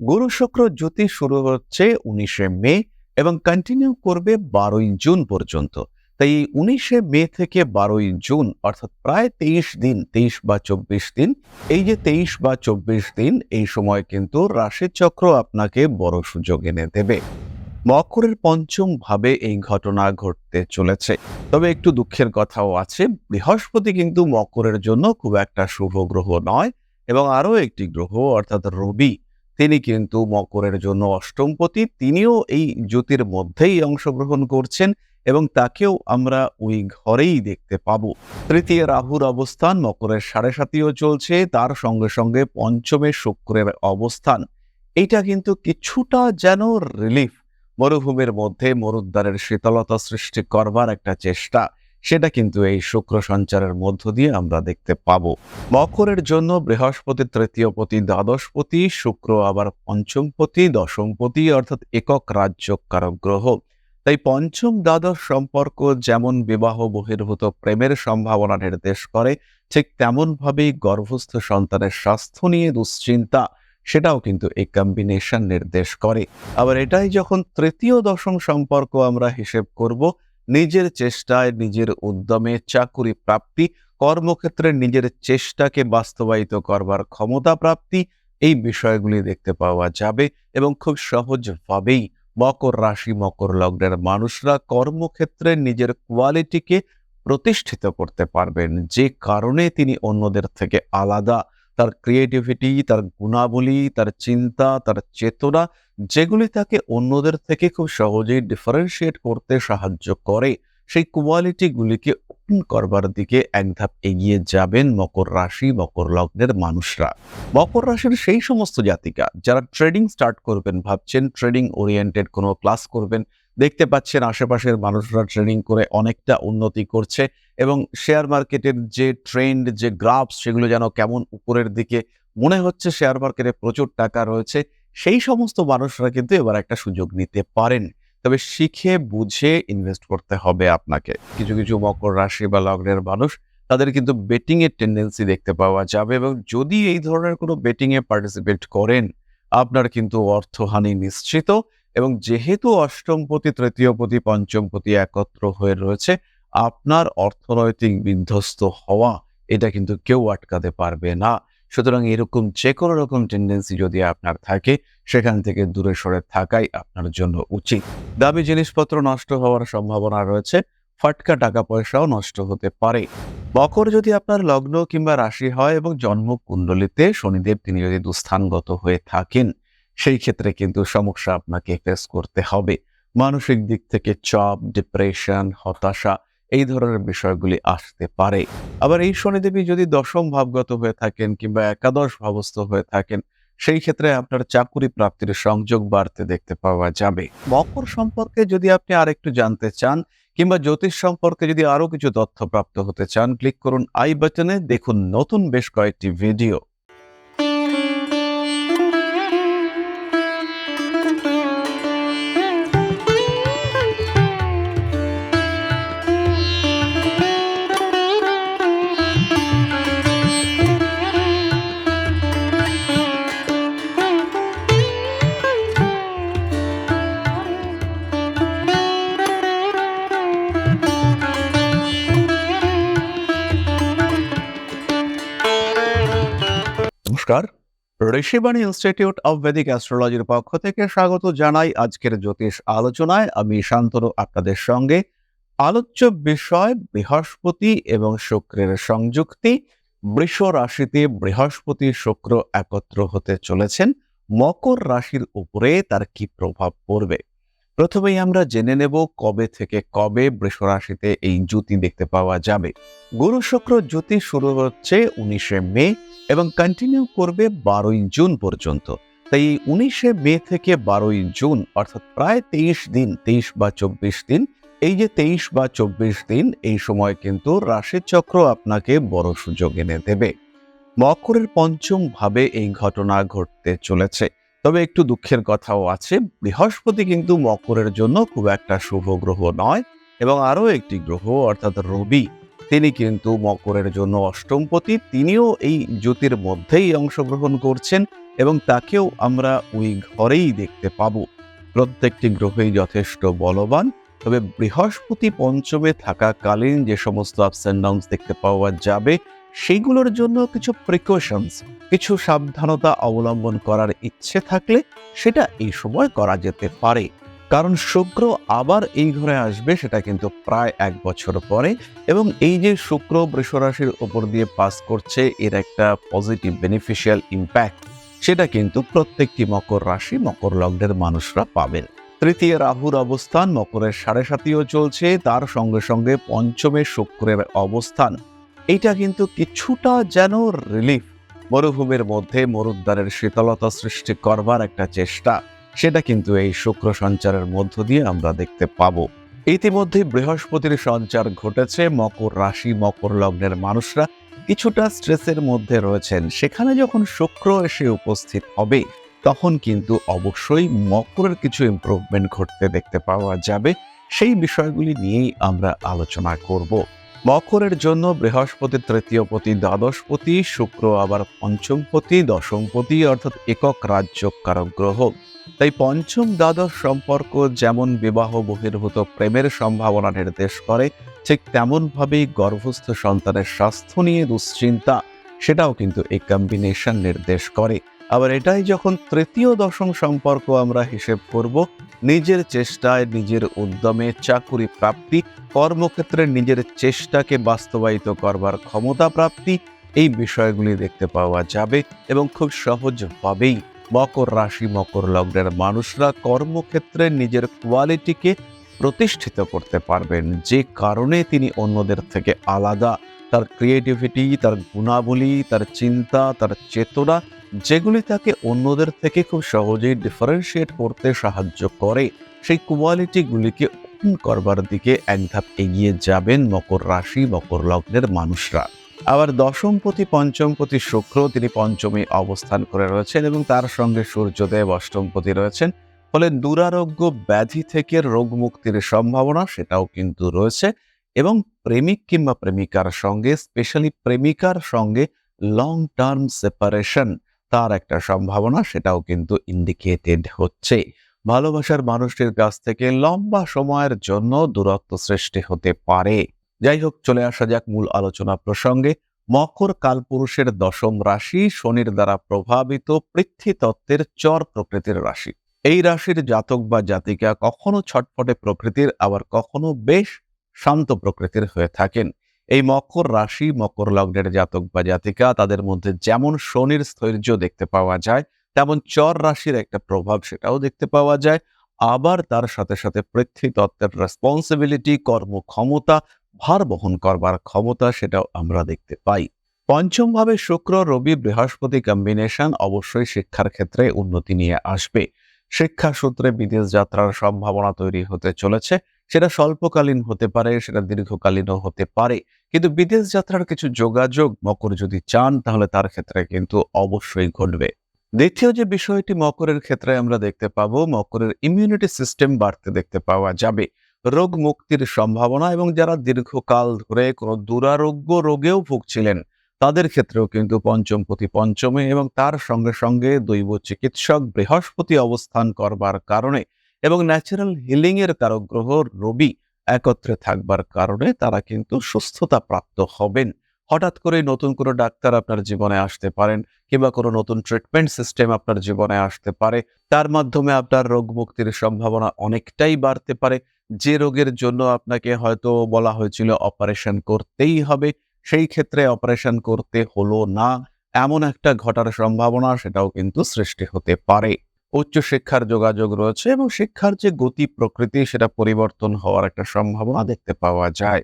গুরু শুক্র জ্যোতি শুরু হচ্ছে উনিশে মে এবং কন্টিনিউ করবে বারোই জুন পর্যন্ত। তাই উনিশে মে থেকে বারোই জুন, অর্থাৎ প্রায় তেইশ দিন, তেইশ বা চব্বিশ দিন, এই যে তেইশ বা চব্বিশ দিন, এই সময় কিন্তু রাশিচক্র আপনাকে বড় সুযোগ এনে দেবে। মকরের পঞ্চম ভাবে এই ঘটনা ঘটতে চলেছে। তবে একটু দুঃখের কথাও আছে, বৃহস্পতি কিন্তু মকরের জন্য খুব একটা শুভ গ্রহ নয় এবং আরও একটি গ্রহ, অর্থাৎ রবি তিনি কিন্তু মকরের জন্য অষ্টমপতি তিনিও এই জ্যোতির মধ্যেই অংশগ্রহণ করছেন এবং তাকেও আমরা ওই ঘরেই দেখতে পাব। তৃতীয় রাহুর অবস্থান মকরের সাড়ে সাতিও চলছে, তার সঙ্গে সঙ্গে পঞ্চমে শুক্রের অবস্থান। এইটা কিন্তু কিছুটা যেন রিলিফ মরুভূমির মধ্যে মরুদ্বারের শীতলতা সৃষ্টি করবার একটা চেষ্টা। সেটা কিন্তু এই শুক্র সঞ্চারের মধ্য দিয়ে আমরা দেখতে পাব। মকরের জন্য বৃহস্পতি তৃতীয়পতি দ্বাদশপতি শুক্র আবার পঞ্চমপতি দশমপতি অর্থাৎ একক রাজ্য কারক গ্রহ। তাই পঞ্চম দ্বাদশ সম্পর্ক যেমন বিবাহ বহির্ভূত প্রেমের সম্ভাবনা নির্দেশ করে, ঠিক তেমনভাবেই গর্ভস্থ সন্তানের স্বাস্থ্য নিয়ে দুশ্চিন্তা, সেটাও কিন্তু এই কম্বিনেশন নির্দেশ করে। আবার এটাই যখন তৃতীয় দশম সম্পর্ক আমরা হিসেব করব নিজের চেষ্টায় নিজের উদ্যমে চাকুরি প্রাপ্তি, কর্মক্ষেত্রে নিজের চেষ্টাকে বাস্তবায়িত করবার ক্ষমতা প্রাপ্তি, এই বিষয়গুলি দেখতে পাওয়া যাবে এবং খুব সহজভাবেই মকর রাশি, মকর লগ্নের মানুষরা কর্মক্ষেত্রে নিজের কোয়ালিটিকে প্রতিষ্ঠিত করতে পারবেন। যে কারণে তিনি অন্যদের থেকে আলাদা তার ক্রিয়েটিভিটি তার গুণাবলী, তার চিন্তা, তার চেতনা, যেগুলি তাকে অন্যদের থেকে খুব সহজেই ডিফারেন্সিয়েট করতে সাহায্য করে, সেই কোয়ালিটিগুলিকে ওপেন করবার দিকে এক ধাপ এগিয়ে যাবেন মকর রাশি, মকর লগ্নের মানুষরা। মকর রাশির সেই সমস্ত জাতিকা যারা ট্রেডিং স্টার্ট করবেন, ভাবছেন ট্রেডিং ওরিয়েন্টেড কোনো ক্লাস করবেন দেখতে পাচ্ছেন আশেপাশের মানুষরা ট্রেডিং করে অনেকটা উন্নতি করছে এবং শেয়ার মার্কেটের যে ট্রেন্ড যে গ্রাফ সেগুলো যেন কেমন উপরের দিকে, মনে হচ্ছে শেয়ার মার্কেটে প্রচুর টাকা রয়েছে, সেই সমস্ত মানুষরা কিন্তু এবার একটা সুযোগ নিতে পারেন। তবে শিখে, বুঝে ইনভেস্ট করতে হবে আপনাকে। কিছু কিছু মকর রাশি বা লগ্নের মানুষ, তাদের কিন্তু বেটিং এর টেন্ডেন্সি দেখতে পাওয়া যাবে এবং যদি এই ধরনের কোনো বেটিং এ পার্টিসিপেট করেন, আপনার কিন্তু অর্থহানি নিশ্চিত। এবং যেহেতু অষ্টমপতি তৃতীয়পতি পঞ্চমপতি একত্র হয়ে রয়েছে, আপনার অর্থনৈতিক বিধ্বস্ত হওয়া এটা কিন্তু কেউ আটকাতে পারবে না। সুতরাং এরকম যে কোনো রকম টেন্ডেন্সি যদি আপনার থাকে, সেখান থেকে দূরে সরে থাকাই আপনার জন্য উচিত। দামি জিনিসপত্র নষ্ট হওয়ার সম্ভাবনা রয়েছে, ফাটকা টাকা পয়সাও নষ্ট হতে পারে। মকর যদি আপনার লগ্ন কিংবা রাশি হয় এবং জন্ম কুণ্ডলিতে, শনিদেব তিনি যদি দুস্থানগত হয়ে থাকেন সেই ক্ষেত্রে কিন্তু সমস্যা আপনাকে ফেস করতে হবে। মানসিক দিক থেকে চাপ ডিপ্রেশন হতাশা এই ধরনের বিষয়গুলি আসতে পারে। আবার এই শনিদেবী যদি দশম ভাবগত হয়ে থাকেন কিংবা একাদশ ভাবস্থ হয়ে থাকেন, সেই ক্ষেত্রে আপনার চাকুরি প্রাপ্তির সংযোগ বাড়তে দেখতে পাওয়া যাবে। মকর সম্পর্কে যদি আপনি আরেকটু জানতে চান কিংবা জ্যোতিষ সম্পর্কে যদি আরও কিছু তথ্য প্রাপ্ত হতে চান, ক্লিক করুন আই বাটনে দেখুন নতুন বেশ কয়েকটি ভিডিও নমস্কার। ঋষিবাণী ইনস্টিটিউট অব বেদিক অ্যাস্ট্রোলজির পক্ষ থেকে স্বাগত জানাই আজকের জ্যোতিষ আলোচনায়। আমি শান্তনু, আপনাদের সঙ্গে। আলোচ্য বিষয়, বৃহস্পতি এবং শুক্রের সংযুক্তি। বৃষ রাশিতে বৃহস্পতি শুক্র একত্র হতে চলেছেন। মকর রাশির উপরে তার কি প্রভাব পড়বে? প্রথমেই আমরা জেনে নেব কবে থেকে কবে বৃষ রাশিতে এই জ্যোতি দেখতে পাওয়া যাবে। গুরু শুক্র জ্যোতি শুরু হচ্ছে উনিশে মে। এবং কন্টিনিউ করবে বারোই জুন পর্যন্ত। তাই এই উনিশে মে থেকে বারোই জুন, অর্থাৎ প্রায় তেইশ দিন, তেইশ বা চব্বিশ দিন, এই যে তেইশ বা চব্বিশ দিন, এই সময় কিন্তু রাশিচক্র আপনাকে বড় সুযোগ এনে দেবে। মকরের পঞ্চম ভাবে এই ঘটনা ঘটতে চলেছে। তবে একটু দুঃখের কথাও আছে, বৃহস্পতি কিন্তু মকরের জন্য খুব একটা শুভ গ্রহ নয়, এবং আরও একটি গ্রহ, অর্থাৎ রবি তিনি কিন্তু মকরের জন্য অষ্টমপতি, তিনিও এই জ্যোতির মধ্যেই অংশগ্রহণ করছেন এবং তাকেও আমরা ওই ঘরেই দেখতে পাবো। প্রত্যেকটি গ্রহই যথেষ্ট বলবান, তবে বৃহস্পতি পঞ্চমে থাকাকালীন যে সমস্ত আপস অ্যান্ড ডাউনস দেখতে পাওয়া যাবে, সেইগুলোর জন্য কিছু প্রিকশনস কিছু সাবধানতা অবলম্বন করার ইচ্ছে থাকলে সেটা এই সময় করা যেতে পারে। কারণ শুক্র আবার এই ঘরে আসবে, সেটা কিন্তু প্রায় এক বছর পরে। এবং এই যে শুক্র বৃষরাশির উপর দিয়ে পাস করছে, এর একটা পজিটিভ বেনিফিশিয়াল ইম্প্যাক্ট সেটা কিন্তু প্রত্যেকটি মকর রাশি, মকর লগ্নের মানুষরা পাবেন। তৃতীয় রাহুর অবস্থান, মকরের সাড়ে সাতিও চলছে, তার সঙ্গে সঙ্গে পঞ্চমে শুক্রের অবস্থান। এটা কিন্তু কিছুটা যেন রিলিফ মরুভূমির মধ্যে মরুদ্বারের শীতলতা সৃষ্টি করবার একটা চেষ্টা। সেটা কিন্তু এই শুক্র সঞ্চারের মধ্য দিয়ে আমরা দেখতে পাব। ইতিমধ্যে বৃহস্পতির সঞ্চার ঘটেছে, মকর রাশি, মকর লগ্নের মানুষরা কিছুটা স্ট্রেসের মধ্যে রয়েছেন। সেখানে যখন শুক্র এসে উপস্থিত হবে, তখন কিন্তু অবশ্যই মকরের কিছু ইমপ্রুভমেন্ট ঘটতে দেখতে পাওয়া যাবে। সেই বিষয়গুলি নিয়েই আমরা আলোচনা করব। মকরের জন্য বৃহস্পতি, তৃতীয়পতি, দ্বাদশপতি, শুক্র আবার পঞ্চমপতি, দশমপতি অর্থাৎ একক রাজ্য কারক গ্রহ। তাই পঞ্চম দ্বাদশ সম্পর্ক যেমন বিবাহ বহির্ভূত প্রেমের সম্ভাবনা নির্দেশ করে, ঠিক তেমনভাবেই গর্ভস্থ সন্তানের স্বাস্থ্য নিয়ে দুশ্চিন্তা, সেটাও কিন্তু এই কম্বিনেশন নির্দেশ করে। আবার এটাই যখন তৃতীয় দশম সম্পর্ক আমরা হিসেব করব, নিজের চেষ্টায় নিজের উদ্যমে চাকুরি প্রাপ্তি, কর্মক্ষেত্রে নিজের চেষ্টাকে বাস্তবায়িত করবার ক্ষমতা প্রাপ্তি, এই বিষয়গুলি দেখতে পাওয়া যাবে এবং খুব সহজভাবেই মকর রাশি, মকর লগ্নের মানুষরা কর্মক্ষেত্রে নিজের কোয়ালিটিকে প্রতিষ্ঠিত করতে পারবেন। যে কারণে তিনি অন্যদের থেকে আলাদা। তার ক্রিয়েটিভিটি তার গুণাবলী, তার চিন্তা, তার চেতনা, যেগুলি তাকে অন্যদের থেকে খুব সহজেই ডিফারেন্সিয়েট করতে সাহায্য করে, সেই কোয়ালিটিগুলিকে করবার দিকে এক ধাপ এগিয়ে যাবেন মকর রাশি, মকর লগ্নের মানুষরা। আবার দশমপতি পঞ্চমপতি শুক্র তিনি পঞ্চমী অবস্থান করে রয়েছেন এবং তার সঙ্গে সূর্যদেব অষ্টমপতি রয়েছেন। ফলে দুরারোগ্য ব্যাধি থেকে রোগ মুক্তির সম্ভাবনা সেটাও কিন্তু রয়েছে এবং প্রেমিক কিংবা প্রেমিকার সঙ্গে স্পেশালি প্রেমিকার সঙ্গে লং টার্ম সেপারেশন তার একটা সম্ভাবনা সেটাও কিন্তু ইন্ডিকেটেড হচ্ছে। ভালোবাসার মানুষটির কাছ থেকে লম্বা সময়ের জন্য দূরত্ব সৃষ্টি হতে পারে। যাই হোক চলে আসা যাক মূল আলোচনা প্রসঙ্গে। মকর কালপুরুষের দশম রাশি শনির দ্বারা প্রভাবিত পৃথ্বী তত্ত্বের চর প্রকৃতির রাশি। এই রাশির জাতক বা জাতিকা কখনো ছটফটে প্রকৃতির, আবার কখনো বেশ শান্ত প্রকৃতির হয়ে থাকেন। এই মকর রাশি, মকর লগ্নের জাতক বা জাতিকা, তাদের মধ্যে যেমন শনির স্থৈর্য দেখতে পাওয়া যায়, তেমন চর রাশির একটা প্রভাব সেটাও দেখতে পাওয়া যায়। আবার তার সাথে সাথে পৃথ্বী তত্ত্বের রেসপন্সিবিলিটি কর্মক্ষমতা ভার বহন করবার ক্ষমতা সেটাও আমরা দেখতে পাই। পঞ্চম ভাবে শুক্র, রবি, বৃহস্পতি কম্বিনেশন অবশ্যই শিক্ষার ক্ষেত্রে উন্নতি নিয়ে আসবে। শিক্ষা সূত্রে বিদেশ যাত্রার সম্ভাবনা তৈরি হতে চলেছে। সেটা স্বল্পকালীন হতে পারে, সেটা দীর্ঘকালীনও হতে পারে। কিন্তু বিদেশ যাত্রার কিছু যোগাযোগ মকর যদি চান, তাহলে তার ক্ষেত্রে কিন্তু অবশ্যই ঘটবে। দ্বিতীয় যে বিষয়টি মকরের ক্ষেত্রে আমরা দেখতে পাবো, মকরের ইমিউনিটি সিস্টেম বাড়তে দেখতে পাওয়া যাবে। রোগ মুক্তির সম্ভাবনা এবং যারা দীর্ঘকাল ধরে কোনো দুরারোগ্য রোগেও ভুগছিলেন, তাদের ক্ষেত্রেও কিন্তু পঞ্চমপতি পঞ্চমে এবং তার সঙ্গে সঙ্গে দৈব চিকিৎসক বৃহস্পতি অবস্থান করবার কারণে এবং ন্যাচারাল হিলিং এর গ্রহ রবি একত্রে থাকবার কারণে তারা কিন্তু সুস্থতা প্রাপ্ত হবেন। হঠাৎ করে নতুন কোনো ডাক্তার আপনার জীবনে আসতে পারেন কিংবা কোনো নতুন ট্রিটমেন্ট সিস্টেম আপনার জীবনে আসতে পারে, তার মাধ্যমে আপনার রোগ মুক্তির সম্ভাবনা অনেকটাই বাড়তে পারে। যে রোগের জন্য আপনাকে হয়তো বলা হয়েছিল অপারেশন করতেই হবে, সেই ক্ষেত্রে অপারেশন করতে হলো না। এমন একটা ঘটার সম্ভাবনা সেটাও কিন্তু সৃষ্টি হতে পারে। উচ্চশিক্ষার যোগাযোগ রয়েছে এবং শিক্ষার যে গতি প্রকৃতি, সেটা পরিবর্তন হওয়ার একটা সম্ভাবনা দেখতে পাওয়া যায়।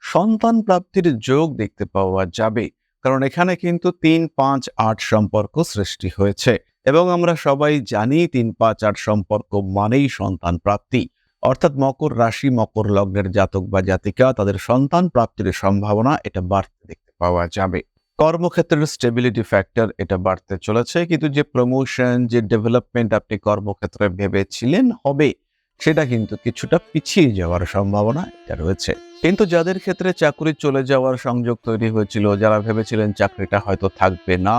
সন্তান প্রাপ্তির যোগ দেখতে পাওয়া যাবে, কারণ এখানে কিন্তু তিন, পাঁচ, আট সম্পর্ক সৃষ্টি হয়েছে। এবং আমরা সবাই জানি তিন, পাঁচ, আট সম্পর্ক মানেই সন্তান প্রাপ্তি। অর্থাৎ মকর রাশি, মকর লগ্নের জাতক বা জাতিকা, তাদের সন্তান প্রাপ্তির সম্ভাবনা এটা বাড়তে দেখতে পাওয়া যাবে। কর্মক্ষেত্রের স্টেবিলিটি ফ্যাক্টর এটা বাড়তে চলেছে, কিন্তু যে প্রমোশন যে ডেভেলপমেন্ট আপনি কর্মক্ষেত্রে ভেবেছিলেন হবে, সেটা কিন্তু কিছুটা পিছিয়ে যাওয়ার সম্ভাবনা এটা রয়েছে। কিন্তু যাদের ক্ষেত্রে চাকরি চলে যাওয়ার সংযোগ তৈরি হয়েছিল, যারা ভেবেছিলেন চাকরিটা হয়তো থাকবে না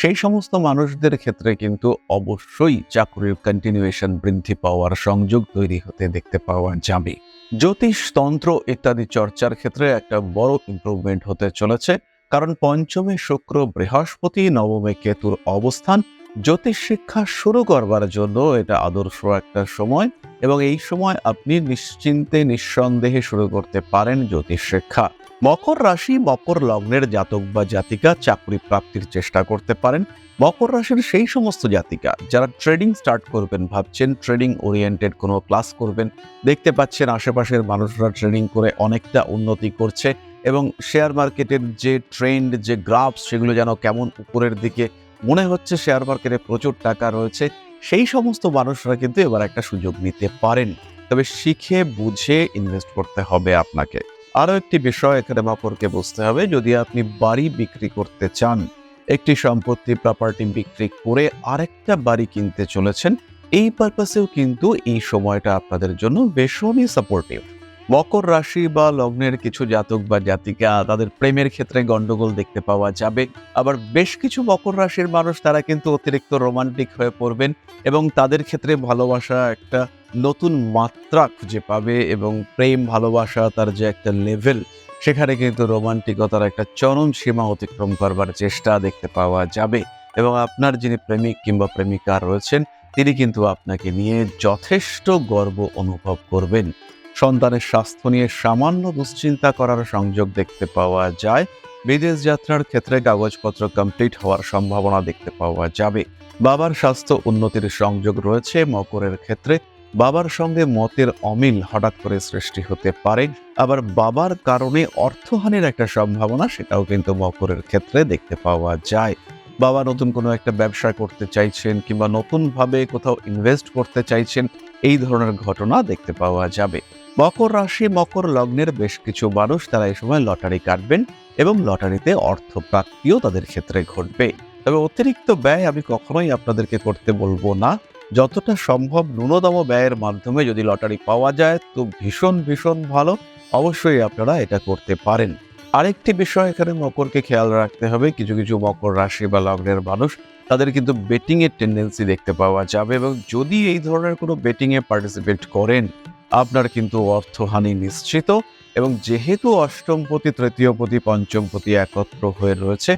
সেই সমস্ত মানুষদের ক্ষেত্রে কিন্তু অবশ্যই চাকরির কন্টিনিউয়েশন বৃদ্ধি পাওয়ার সংযোগ তৈরি হতে দেখতে পাওয়া যাবে। জ্যোতিষ তন্ত্র ইত্যাদি চর্চার ক্ষেত্রে একটা বড় ইমপ্রুভমেন্ট হতে চলেছে, কারণ পঞ্চমে শুক্র বৃহস্পতি নবমে কেতুর অবস্থান, জ্যোতিষ শিক্ষা শুরু করবার জন্য এটা আদর্শ একটা সময় এবং এই সময় আপনি নিশ্চিন্তে, নিঃসন্দেহে শুরু করতে পারেন জ্যোতিষ শিক্ষা। মকর রাশি মকর লগ্নের জাতক বা জাতিকা চাকরি প্রাপ্তির চেষ্টা করতে পারেন। মকর রাশির সেই সমস্ত জাতিকা যারা ট্রেডিং স্টার্ট করবেন, ভাবছেন ট্রেডিং ওরিয়েন্টেড কোনো ক্লাস করবেন, দেখতে পাচ্ছেন আশেপাশের মানুষরা ট্রেডিং করে অনেকটা উন্নতি করছে এবং শেয়ার মার্কেটের যে ট্রেন্ড, যে গ্রাফ সেগুলো যেন কেমন উপরের দিকে, মনে হচ্ছে শেয়ার মার্কেটে প্রচুর টাকা রয়েছে, সেই সমস্ত মানুষরা কিন্তু এবার একটা সুযোগ নিতে পারেন। তবে শিখে, বুঝে ইনভেস্ট করতে হবে আপনাকে। আরও একটি বিষয় এখানে বাপরকে বুঝতে হবে। যদি আপনি বাড়ি বিক্রি করতে চান, একটি সম্পত্তি প্রপার্টি বিক্রি করে আরেকটা বাড়ি কিনতে চলেছেন, এই পারপাসেও কিন্তু এই সময়টা আপনাদের জন্য ভীষণই সাপোর্টিভ মকর রাশি বা লগ্নের কিছু জাতক বা জাতিকা, তাদের প্রেমের ক্ষেত্রে গন্ডগোল দেখতে পাওয়া যাবে। আবার বেশ কিছু মকর রাশির মানুষ, তারা কিন্তু অতিরিক্ত রোমান্টিক হয়ে পড়বেন এবং তাদের ক্ষেত্রে ভালোবাসা একটা নতুন মাত্রা খুঁজে পাবে এবং প্রেম, ভালোবাসা তার যে একটা লেভেল সেখানে কিন্তু রোমান্টিকতার একটা চরম সীমা অতিক্রম করবার চেষ্টা দেখতে পাওয়া যাবে। এবং আপনার যিনি প্রেমিক কিংবা প্রেমিকা রয়েছেন, তিনি কিন্তু আপনাকে নিয়ে যথেষ্ট গর্ব অনুভব করবেন। সন্তানের স্বাস্থ্য নিয়ে সামান্য দুশ্চিন্তা করার সংযোগ দেখতে পাওয়া যায়। বিদেশ যাত্রার ক্ষেত্রে কাগজপত্র কমপ্লিট হওয়ার সম্ভাবনা দেখতে পাওয়া যাবে। বাবার স্বাস্থ্য উন্নতির সংযোগ রয়েছে মকরের ক্ষেত্রে। বাবার সঙ্গে মতের অমিল হঠাৎ করে সৃষ্টি হতে পারে। আবার বাবার কারণে অর্থহানির একটা সম্ভাবনা সেটাও কিন্তু মকরের ক্ষেত্রে দেখতে পাওয়া যায়। বাবা নতুন কোনো একটা ব্যবসা করতে চাইছেন কিংবা নতুনভাবে কোথাও ইনভেস্ট করতে চাইছেন, এই ধরনের ঘটনা দেখতে পাওয়া যাবে। মকর রাশি, মকর লগ্নের বেশ কিছু মানুষ তারা এই সময় লটারি কাটবেন এবং লটারিতে অর্থ প্রাপ্তিও তাদের ক্ষেত্রে ঘটবে। তবে অতিরিক্ত ব্যয় আমি কখনোই আপনাদেরকে করতে বলব না। যতটা সম্ভব ন্যূনতম ব্যয়ের মাধ্যমে যদি লটারি পাওয়া যায়, তো ভীষণ ভীষণ ভালো। অবশ্যই আপনারা এটা করতে পারেন। আরেকটি বিষয় এখানে মকরকে খেয়াল রাখতে হবে। কিছু কিছু মকর রাশি বা লগ্নের মানুষ তাদের কিন্তু বেটিংয়ের টেন্ডেন্সি দেখতে পাওয়া যাবে এবং যদি এই ধরনের কোনো বেটিংয়ে পার্টিসিপেট করেন আপনার কিন্তু অর্থহানি নিশ্চিত এবং যেহেতু অষ্টমপতি তৃতীয়পতি পঞ্চমপতি একত্র হয়ে রয়েছে,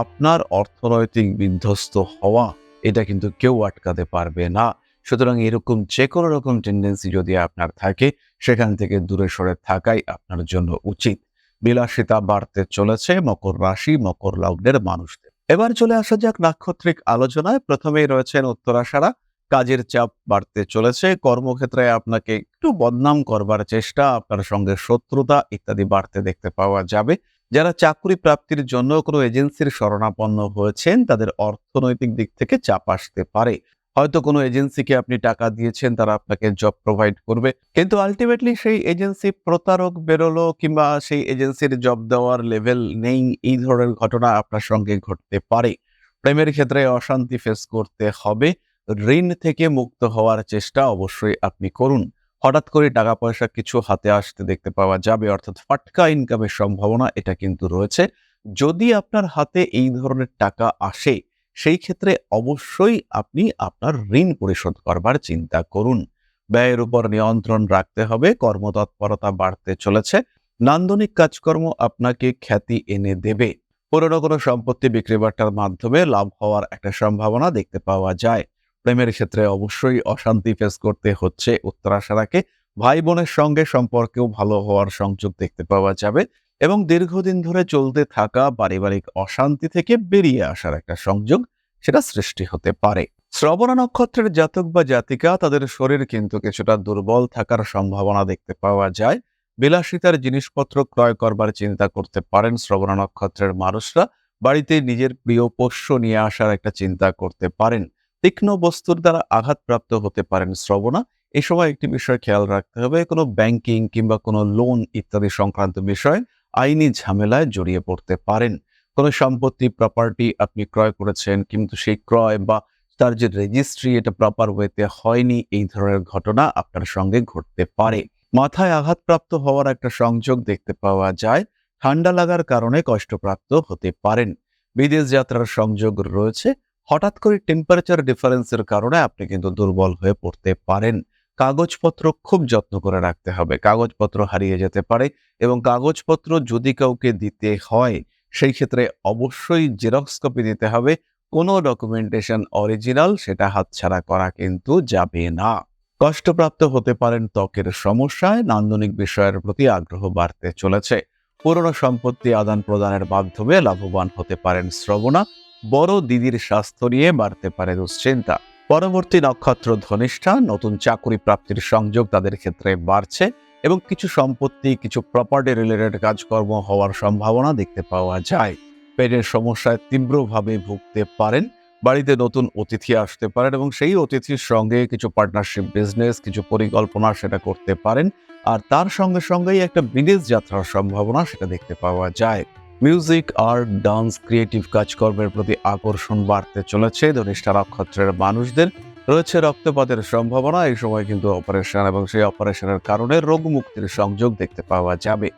আপনার অর্থনৈতিক বিধ্বস্ত হওয়া এটা কিন্তু কেউ আটকাতে পারবে না। সুতরাং এরকম যে কোনো রকম টেন্ডেন্সি যদি আপনার থাকে, সেখান থেকে দূরে সরে থাকাই আপনার জন্য উচিত। বিলাসিতা বাড়তে চলেছে মকর রাশি, মকর লগ্নের মানুষদের। এবার চলে আসা যাক নাক্ষত্রিক আলোচনায়। প্রথমেই রয়েছেন উত্তরাশারা কাজের চাপ বাড়তে চলেছে। কর্মক্ষেত্রে আপনাকে একটু বদনাম করবার চেষ্টা, আপনার সঙ্গে শত্রুতা ইত্যাদি বাড়তে দেখতে পাওয়া যাবে। যারা চাকরি প্রাপ্তির জন্য কোনো এজেন্সির শরণাপন্ন হয়েছেন, তাদের অর্থনৈতিক দিক থেকে চাপ আসতে পারে। হয়তো কোনো এজেন্সিকে আপনি টাকা দিয়েছেন, তারা আপনাকে জব প্রোভাইড করবে। কিন্তু আলটিমেটলি সেই এজেন্সি প্রতারক বেরোলো কিংবা সেই এজেন্সির জব দেওয়ার লেভেল নেই, এই ধরনের ঘটনা আপনার সঙ্গে ঘটতে পারে। প্রেমের ক্ষেত্রে অশান্তি ফেস করতে হবে। ঋণ থেকে মুক্ত হওয়ার চেষ্টা অবশ্যই আপনি করুন। হঠাৎ করে টাকা পয়সা কিছু হাতে আসতে দেখতে পাওয়া যাবে, অর্থাৎ ফাটকা ইনকামের সম্ভাবনা এটা কিন্তু রয়েছে। যদি আপনার হাতে এই ধরনের টাকা আসে, সেই ক্ষেত্রে অবশ্যই আপনি আপনার ঋণ পরিশোধ করবার চিন্তা করুন। ব্যয়ের উপর নিয়ন্ত্রণ রাখতে হবে, কর্মতৎপরতা বাড়তে চলেছে, নান্দনিক কাজকর্ম আপনাকে খ্যাতি এনে দেবে। পুরনো কোনো সম্পত্তি বিক্রি বাট্টার মাধ্যমে লাভ হওয়ার একটা সম্ভাবনা দেখতে পাওয়া যায়। প্রেমের ক্ষেত্রে অবশ্যই অশান্তি ফেস করতে হচ্ছে। উত্তরাশারাকে ভাই বোনের সঙ্গে সম্পর্কেও ভালো হওয়ার সংযোগ দেখতে পাওয়া যাবে এবং দীর্ঘদিন ধরে চলতে থাকা পারিবারিক অশান্তি থেকে বেরিয়ে আসার একটা সংযোগ সেটা সৃষ্টি হতে পারে। শ্রবণা নক্ষত্রের জাতক বা জাতিকা, তাদের শরীর কিন্তু কিছুটা দুর্বল থাকার সম্ভাবনা দেখতে পাওয়া যায়। বিলাসিতার জিনিসপত্র ক্রয় করবার চিন্তা করতে পারেন শ্রবণা নক্ষত্রের মানুষরা। বাড়িতে নিজের প্রিয় পোষ্য নিয়ে আসার একটা চিন্তা করতে পারেন। তীক্ষ্ণ বস্তুর দ্বারা আঘাতপ্রাপ্ত হতে পারেন শ্রবণা। এই সময় একটি বিষয় খেয়াল রাখতে হবে, কোনো ব্যাংকিং কিংবা কোনো লোন ইত্যাদি সংক্রান্ত বিষয় আইনি ঝামেলায় জড়িয়ে পড়তে পারেন। কোনো সম্পত্তি প্রপার্টি আপনি ক্রয় করেছেন কিন্তু সেই ক্রয় বা তার যে রেজিস্ট্রি এটা প্রপার ওয়েতে হয়নি, এই ধরনের ঘটনা আপনার সঙ্গে ঘটতে পারে। মাথায় আঘাতপ্রাপ্ত হওয়ার একটা সংযোগ দেখতে পাওয়া যায়। ঠান্ডা লাগার কারণে কষ্টপ্রাপ্ত হতে পারেন। বিদেশ যাত্রার সংযোগ রয়েছে। হঠাৎ করে টেম্পারেচার ডিফারেন্সের কারণে আপনি কিন্তু দুর্বল হয়ে পড়তে পারেন। কাগজপত্র খুব যত্ন করে রাখতে হবে। কাগজপত্র হারিয়ে যেতে পারে এবং কাগজপত্র যদি কাউকে দিতে হয়, সেই ক্ষেত্রে অবশ্যই জেরক্স কপি দিতে হবে। কোনো ডকুমেন্টেশন অরিজিনাল সেটা হাতছাড়া করা কিন্তু যাবে না। কষ্টপ্রাপ্ত হতে পারেন ত্বকের সমস্যায়, নান্দনিক বিষয়ের প্রতি আগ্রহ বাড়তে চলেছে। পুরনো সম্পত্তি আদান প্রদানের মাধ্যমে লাভবান হতে পারেন শ্রবণা। বড় দিদির স্বাস্থ্য নিয়ে বাড়তে পারে দুশ্চিন্তা। পরবর্তী নক্ষত্র ধনিষ্ঠা, নতুন চাকরি প্রাপ্তির সংযোগ তাদের ক্ষেত্রে বাড়ছে এবং কিছু সম্পত্তি, কিছু প্রপার্টি রিলেটেড কাজকর্ম হওয়ার সম্ভাবনা দেখতে পাওয়া যায়। পেটের সমস্যায় তীব্রভাবে ভুগতে পারেন, বাড়িতে নতুন অতিথি আসতে পারেন এবং সেই অতিথির সঙ্গে কিছু পার্টনারশিপ বিজনেস কিছু পরিকল্পনা সেটা করতে পারেন। আর তার সঙ্গে সঙ্গেই একটা বিদেশ যাত্রার সম্ভাবনা সেটা দেখতে পাওয়া যায়। মিউজিক আর্ট ডান্স ক্রিয়েটিভ কাজকর্মের প্রতি আকর্ষণ বাড়তে চলেছে। ধনিষ্ঠা নক্ষত্রের মানুষদের রয়েছে রক্তপাতের সম্ভাবনা। এই সময় কিন্তু অপারেশন এবং সেই অপারেশনের কারণে রোগ মুক্তির সংযোগ দেখতে পাওয়া যাবে।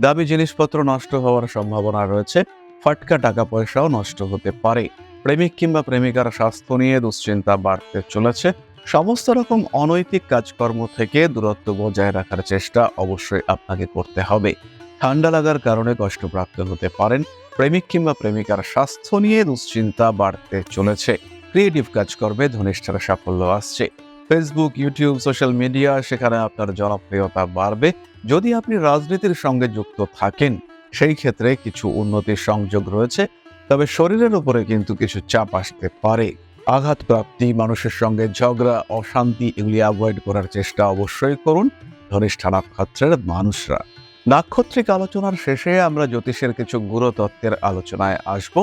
দামি জিনিসপত্র নষ্ট হওয়ার সম্ভাবনা রয়েছে। ফাটকা টাকা পয়সাও নষ্ট হতে পারে। প্রেমিক কিংবা প্রেমিকার স্বাস্থ্য নিয়ে দুশ্চিন্তা বাড়তে চলেছে। সমস্ত রকম অনৈতিক কাজকর্ম থেকে দূরত্ব বজায় রাখার চেষ্টা অবশ্যই আপনাকে করতে হবে। ঠান্ডা লাগার কারণে কষ্টপ্রাপ্ত হতে পারেন। প্রেমিক কিংবা প্রেমিকার স্বাস্থ্য নিয়ে দুশ্চিন্তা বাড়তে চলেছে। ক্রিয়েটিভ কাজকর্মে ধনিষ্ঠার সাফল্য আসছে। ফেসবুক ইউটিউব সোশ্যাল মিডিয়া সেখানে আপনার জনপ্রিয়তা বাড়বে। যদি আপনি রাজনীতির সঙ্গে যুক্ত থাকেন, সেই ক্ষেত্রে কিছু উন্নতির সংযোগ রয়েছে। তবে শরীরের উপরে কিন্তু কিছু চাপ আসতে পারে। আঘাত প্রাপ্তি মানুষের সঙ্গে ঝগড়া, অশান্তি, এগুলি অ্যাভয়েড করার চেষ্টা অবশ্যই করুন। ধনিষ্ঠা নক্ষত্রের মানুষরা। নাক্ষত্রিক আলোচনার শেষে আমরা জ্যোতিষের কিছু গুরুতত্ত্বের আলোচনায় আসব।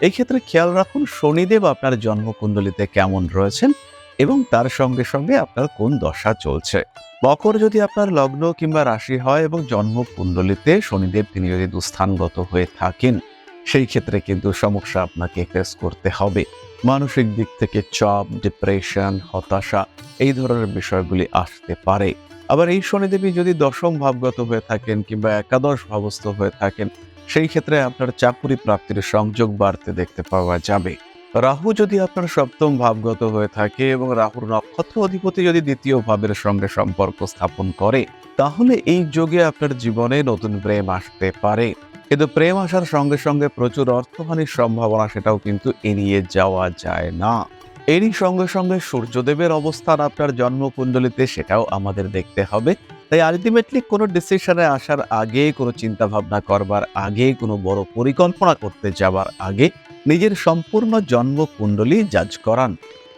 এই ক্ষেত্রে খেয়াল রাখুন, শনিদেব আপনার জন্মকুণ্ডলিতে কেমন রয়েছেন এবং তার সঙ্গে সঙ্গে আপনার কোন দশা চলছে। মকর যদি আপনার লগ্ন কিংবা রাশি হয় এবং জন্মকুণ্ডলিতে শনিদেব, তিনি যদি দুস্থানগত হয়ে থাকেন, সেই ক্ষেত্রে কিন্তু সমস্যা আপনাকে ফেস করতে হবে। মানসিক দিক থেকে চাপ ডিপ্রেশন হতাশা, এই ধরনের বিষয়গুলি আসতে পারে। আবার এই শনিদেবী যদি দশম ভাবগত হয়ে থাকেন কিংবা একাদশ ভাবস্থ হয়ে থাকেন, সেই ক্ষেত্রে আপনার চাকুরি প্রাপ্তির সংযোগ বাড়তে দেখতে পাওয়া যাবে। রাহু যদি আপনার সপ্তম ভাবগত হয়ে থাকে এবং রাহুর নক্ষত্র অধিপতি যদি দ্বিতীয় ভাবের সঙ্গে সম্পর্ক স্থাপন করে, তাহলে এই যোগে আপনার জীবনে নতুন প্রেম আসতে পারে। কিন্তু প্রেম আসার সঙ্গে সঙ্গে প্রচুর অর্থহানির সম্ভাবনা সেটাও কিন্তু এড়িয়ে যাওয়া যায় না। এরই সঙ্গে সঙ্গে সূর্যদেবের অবস্থান আপনার জন্মকুণ্ডলিতে সেটাও আমাদের দেখতে হবে। তাই আলটিমেটলি কোনো ডিসিশনে আসার আগে, কোনো চিন্তা ভাবনা করবার আগে, কোনো বড় পরিকল্পনা করতে যাওয়ার আগে নিজের সম্পূর্ণ জন্মকুণ্ডলী জাজ করান।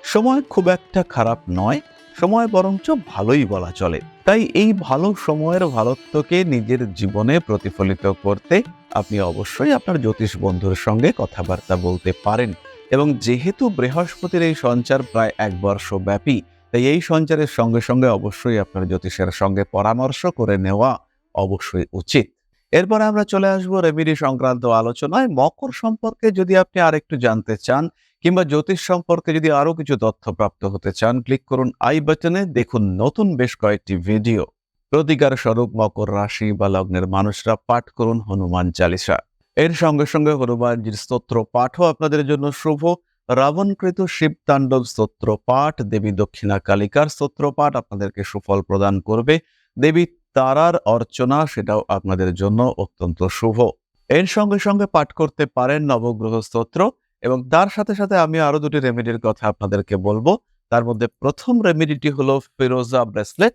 সময় খুব একটা খারাপ নয়, সময় বরঞ্চ ভালোই বলা চলে। তাই এই ভালো সময়ের ভারত্বকে নিজের জীবনে প্রতিফলিত করতে আপনি অবশ্যই আপনার জ্যোতিষ বন্ধুর সঙ্গে কথাবার্তা বলতে পারেন। এবং যেহেতু বৃহস্পতির এই সঞ্চার প্রায় এক বর্ষ ব্যাপী তাই এই সঞ্চারের সঙ্গে সঙ্গে অবশ্যই আপনার জ্যোতিষের সঙ্গে পরামর্শ করে নেওয়া অবশ্যই উচিত। এরপর আমরা চলে আসব রেমিডি সংক্রান্ত আলোচনায়। মকর সম্পর্কে যদি আপনি আরেকটু জানতে চান কিংবা জ্যোতিষ সম্পর্কে যদি আরও কিছু তথ্য প্রাপ্ত হতে চান, ক্লিক করুন আই বাটনে। দেখুন নতুন বেশ কয়েকটি ভিডিও। প্রতিকার স্বরূপ মকর রাশি বা লগ্নের মানুষরা পাঠ করুন হনুমান চালিসা। এর সঙ্গে সঙ্গে হনুমানজির স্তোত্র পাঠও আপনাদের জন্য শুভ। রাবণকৃত শিব তাণ্ডব স্তোত্র পাঠ, দেবী দক্ষিণা কালিকার স্তোত্র পাঠ আপনাদেরকে সুফল প্রদান করবে। দেবী তারার অর্চনা সেটাও আপনাদের জন্য অত্যন্ত শুভ। এর সঙ্গে সঙ্গে পাঠ করতে পারেন নবগ্রহ স্তোত্র এবং তার সাথে সাথে আমি আরও দুটি রেমেডির কথা আপনাদেরকে বলব। তার মধ্যে প্রথম রেমেডিটি হলো ফিরোজা ব্রেসলেট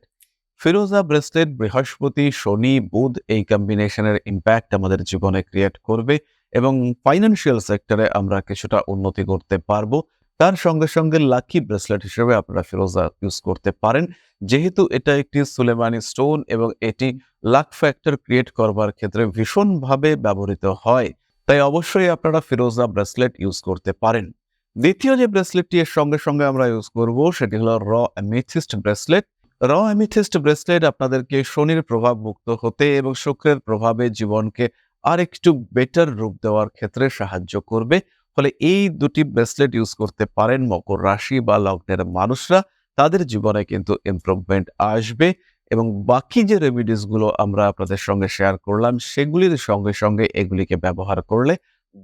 ফিরোজা ব্রেসলেট বৃহস্পতি, শনি, বুধ এই কম্বিনেশনের ইম্প্যাক্ট আমাদের জীবনে ক্রিয়েট করবে এবং ফাইন্যান্সিয়াল সেক্টরে আমরা কিছুটা উন্নতি করতে পারব। তার সঙ্গে সঙ্গে লাকি ব্রেসলেট হিসেবে আপনারা ফিরোজা ইউজ করতে পারেন। যেহেতু এটা একটি সুলেমানি স্টোন এবং এটি লাক ফ্যাক্টর ক্রিয়েট করবার ক্ষেত্রে ভীষণভাবে ব্যবহৃত হয়। তাই অবশ্যই আপনারা ফিরোজা ব্রেসলেট ইউজ করতে পারেন। দ্বিতীয় যে ব্রেসলেটটি এর সঙ্গে সঙ্গে আমরা ইউজ করব সেটি হলো র অ্যামিথিস্ট ব্রেসলেট র অ্যামিথিস্ট ব্রেসলেট আপনাদেরকে শনির প্রভাব মুক্ত হতে এবং শুক্রের প্রভাবে জীবনকে আর একটু বেটার রূপ দেওয়ার ক্ষেত্রে সাহায্য করবে। ফলে এই দুটি ব্রেসলেট ইউজ করতে পারেন মকর রাশি বা লগ্নের মানুষরা। তাদের জীবনে কিন্তু ইমপ্রুভমেন্ট আসবে এবং বাকি যে রেমিডিসগুলো আমরা আপনাদের সঙ্গে শেয়ার করলাম, সেগুলির সঙ্গে সঙ্গে এগুলিকে ব্যবহার করলে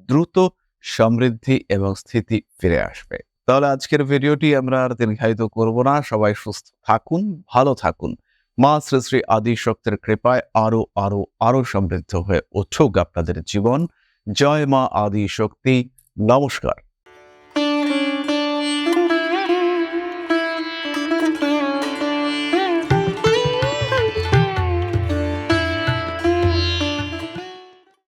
দ্রুত সমৃদ্ধি এবং স্থিতি ফিরে আসবে। তাহলে আজকের ভিডিওটি আমরা আর দীর্ঘায়িত করব না। সবাই সুস্থ থাকুন, ভালো থাকুন। মা শ্রী শ্রী আদি শক্তের কৃপায় আরও আরও আরও সমৃদ্ধ হয়ে উঠুক আপনাদের জীবন। জয় মা আদি শক্তি নমস্কার।